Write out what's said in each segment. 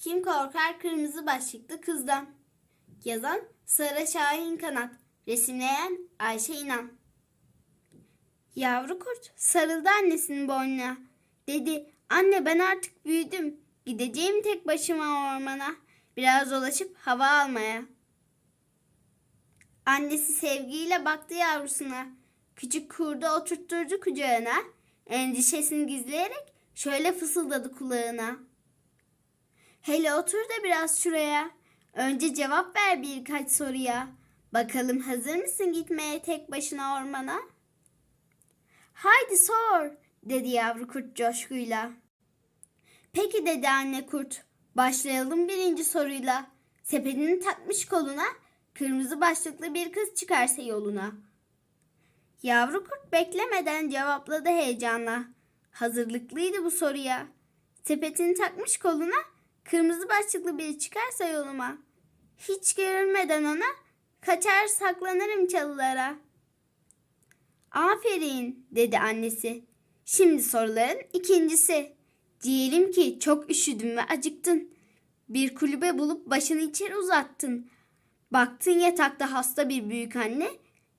Kim korkar kırmızı başlıklı kızdan? Yazan Sara Şahin Kanat. Resimleyen Ayşe İnan. Yavru kurt sarıldı annesinin boynuna. Dedi, anne ben artık büyüdüm. Gideceğim tek başıma ormana. Biraz dolaşıp hava almaya. Annesi sevgiyle baktı yavrusuna. Küçük kurdu oturtturdu kucağına. Endişesini gizleyerek şöyle fısıldadı kulağına. Hele otur da biraz şuraya. Önce cevap ver birkaç soruya. Bakalım hazır mısın gitmeye tek başına ormana? Haydi sor, dedi yavru kurt coşkuyla. Peki dedi anne kurt. Başlayalım birinci soruyla. Sepetini takmış koluna, kırmızı başlıklı bir kız çıkarsa yoluna. Yavru kurt beklemeden cevapladı heyecanla. Hazırlıklıydı bu soruya. Sepetini takmış koluna, kırmızı başlıklı biri çıkarsa yoluma. Hiç görünmeden ona, kaçar saklanırım çalılara. Aferin, dedi annesi. Şimdi soruların ikincisi. Diyelim ki çok üşüdün ve acıktın. Bir kulübe bulup başını içeri uzattın. Baktın yatakta hasta bir büyük anne,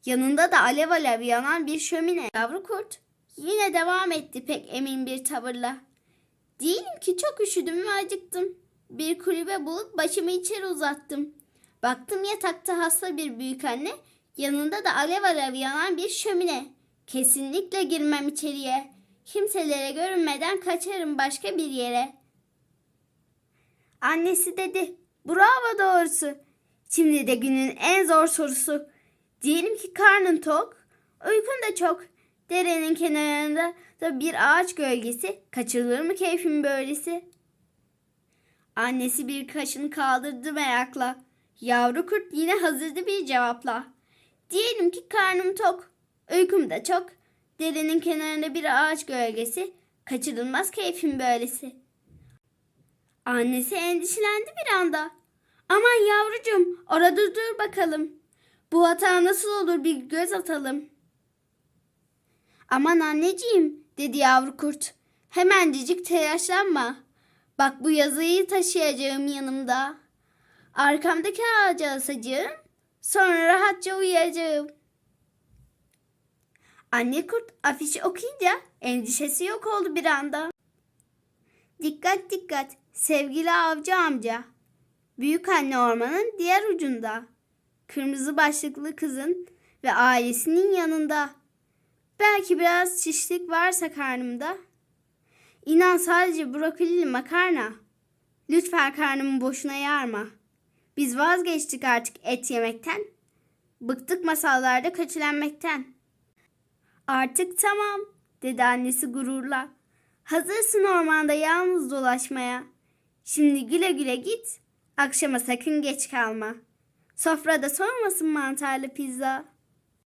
yanında da alev alev yanan bir şömine. Yavru kurt yine devam etti pek emin bir tavırla. Ki çok üşüdüm ve acıktım. Bir kulübe bulup başımı içeri uzattım. Baktım yatakta hasta bir büyük anne, yanında da alev alev yanan bir şömine. Kesinlikle girmem içeriye. Kimselere görünmeden kaçarım başka bir yere. Annesi dedi. Bravo doğrusu. Şimdi de günün en zor sorusu. Diyelim ki karnın tok, uykun da çok. Derenin kenarında da bir ağaç gölgesi. Kaçırılır mı keyfin böylesi? Annesi bir kaşını kaldırdı merakla. Yavru kurt yine hazırdı bir cevapla. Diyelim ki karnım tok, uykum da çok. Derenin kenarında bir ağaç gölgesi. Kaçırılmaz keyfin böylesi. Annesi endişelendi bir anda. Aman yavrucuğum orada dur bakalım. Bu hata nasıl olur bir göz atalım. Aman anneciğim dedi yavru kurt. Hemencecik telaşlanma. Bak bu yazıyı taşıyacağım yanımda. Arkamdaki ağaca asacağım. Sonra rahatça uyuyacağım. Anne kurt afişi okuyunca endişesi yok oldu bir anda. Dikkat dikkat sevgili avcı amca. Büyük anne ormanın diğer ucunda. Kırmızı başlıklı kızın ve ailesinin yanında. Belki biraz şişlik varsa karnımda. İnan sadece brokolili makarna. Lütfen karnımı boşuna yarma. Biz vazgeçtik artık et yemekten. Bıktık masallarda kötülenmekten. Artık tamam, dedi annesi gururla. Hazırsın ormanda yalnız dolaşmaya. Şimdi güle güle git, akşama sakın geç kalma. Sofrada soğumasın mantarlı pizza.